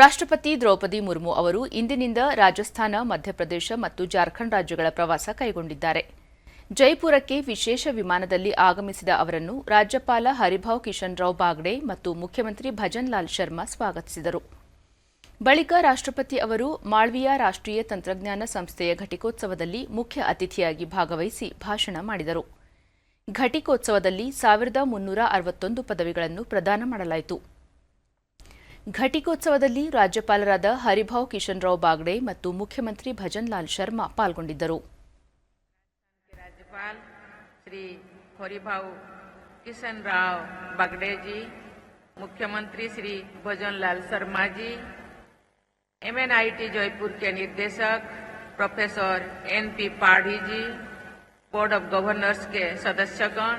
ರಾಷ್ಟ್ರಪತಿ ದ್ರೌಪದಿ ಮುರ್ಮು ಅವರು ಇಂದಿನಿಂದ ರಾಜಸ್ಥಾನ ಮಧ್ಯಪ್ರದೇಶ ಮತ್ತು ಜಾರ್ಖಂಡ್ ರಾಜ್ಯಗಳ ಪ್ರವಾಸ ಕೈಗೊಂಡಿದ್ದಾರೆ ಜೈಪುರಕ್ಕೆ ವಿಶೇಷ ವಿಮಾನದಲ್ಲಿ ಆಗಮಿಸಿದ ಅವರನ್ನು ರಾಜ್ಯಪಾಲ ಹರಿಭಾವ್ ಕಿಶನ್ ರಾವ್ ಬಾಗ್ಡೆ ಮತ್ತು ಮುಖ್ಯಮಂತ್ರಿ ಭಜನ್ ಲಾಲ್ ಶರ್ಮಾ ಸ್ವಾಗತಿಸಿದರು ಬಳಿಕ ರಾಷ್ಟ್ರಪತಿ ಅವರು ಮಾಳ್ವಿಯಾ ರಾಷ್ಟ್ರೀಯ ತಂತ್ರಜ್ಞಾನ ಸಂಸ್ಥೆಯ ಘಟಿಕೋತ್ಸವದಲ್ಲಿ ಮುಖ್ಯ ಅತಿಥಿಯಾಗಿ ಭಾಗವಹಿಸಿ ಭಾಷಣ ಮಾಡಿದರು ಘಟಿಕೋತ್ಸವದಲ್ಲಿ ಸಾವಿರದ ಮುನ್ನೂರ ಅರವತ್ತೊಂದು ಪದವಿಗಳನ್ನು ಪ್ರದಾನ ಮಾಡಲಾಯಿತು घटीकोत्सवದಲ್ಲಿ ರಾಜ್ಯಪಾಲರಾದ ഹരിഭാവു കിഷൻరావు ഭാഗડે ಮತ್ತು മുഖ്യമന്ത്രി ভজনলাল শর্ಮಾ ಪಾಲ್ಗೊಂಡಿದ್ದರು. ರಾಜ്യാಪಾಲ ಶ್ರೀ ഹരിഭാവു കിഷൻరావు ഭാഗડેജി മുഖ്യമന്ത്രി ಶ್ರೀ ভজনলাল শর্ಮಾജി എംഎൻഐടി ജയ്പൂർ കേ നിർദ്ദേശക പ്രൊഫസർ എൻപി പാഡിജി ബോർഡ് ഓഫ് ഗവർണേഴ്സ് കേ സദസ്യഗൺ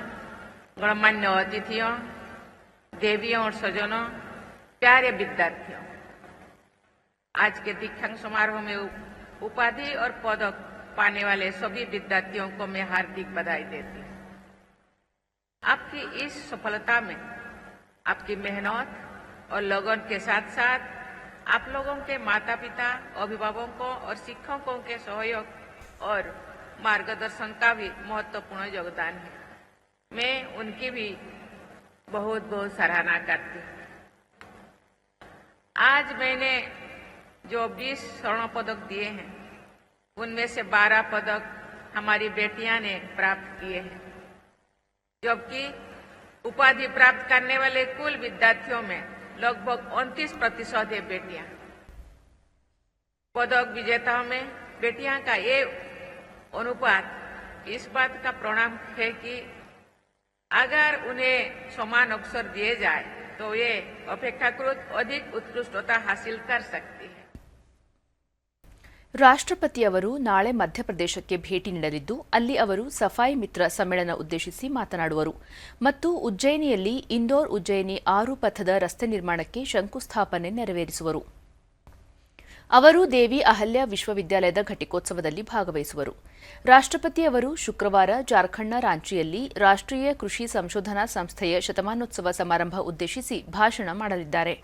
ബഹുമാനിയോ അതിതിയോ ദേവിയോ സജനോ प्यारे विद्यार्थियों आज के दीक्षांग समारोह में उपाधि और पदक पाने वाले सभी विद्यार्थियों को मैं हार्दिक बधाई देती हूँ आपकी इस सफलता में आपकी मेहनत और लगन के साथ साथ आप लोगों के माता पिता अभिभावकों और शिक्षकों के सहयोग और मार्गदर्शन का भी महत्वपूर्ण योगदान है मैं उनकी भी बहुत बहुत सराहना करती हूँ आज मैंने जो 20 स्वर्ण पदक दिए हैं उनमें से 12 पदक हमारी बेटियां ने प्राप्त किए हैं जबकि उपाधि प्राप्त करने वाले कुल विद्यार्थियों में लगभग उनतीस प्रतिशत है बेटियां पदक विजेताओं में बेटियां का ये अनुपात इस बात का प्रणाम है कि अगर उन्हें समान अवसर दिए जाए तो ये अपेक्षाकृत अधिक उत्कृष्टता हासिल कर सकती है ಅವರು ನಾಳೆ ಮಧ್ಯಪ್ರದೇಶಕ್ಕೆ ಭೇಟಿ ನೀಡಲಿದ್ದು ಅಲ್ಲಿ ಅವರು ಸಫಾಯಿ ಮಿತ್ರ ಸಮ್ಮೇಳನ ಉದ್ದೇಶಿಸಿ ಮಾತನಾಡುವರು ಮತ್ತು ಉಜ್ಜಯಿನಿಯಲ್ಲಿ ಇಂದೋರ್ ಉಜ್ಜಯಿನಿ ಆರು ಪಥದ ರಸ್ತೆ ನಿರ್ಮಾಣಕ್ಕೆ ಶಂಕುಸ್ಥಾಪನೆ ನೆರವೇರಿಸುವರು ಅವರು ದೇವಿ ಅಹಲ್ಯ ವಿಶ್ವವಿದ್ಯಾಲಯದ ಘಟಿಕೋತ್ಸವದಲ್ಲಿ ಭಾಗವಹಿಸುವರು ರಾಷ್ಟ್ರಪತಿ ಅವರು ಶುಕ್ರವಾರ ಜಾರ್ಖಂಡ್ನ ರಾಂಚಿಯಲ್ಲಿ ರಾಷ್ಟ್ರೀಯ ಕೃಷಿ ಸಂಶೋಧನಾ ಸಂಸ್ಥೆಯ ಶತಮಾನೋತ್ಸವ ಸಮಾರಂಭ ಉದ್ದೇಶಿಸಿ ಭಾಷಣ ಮಾಡಲಿದ್ದಾರೆ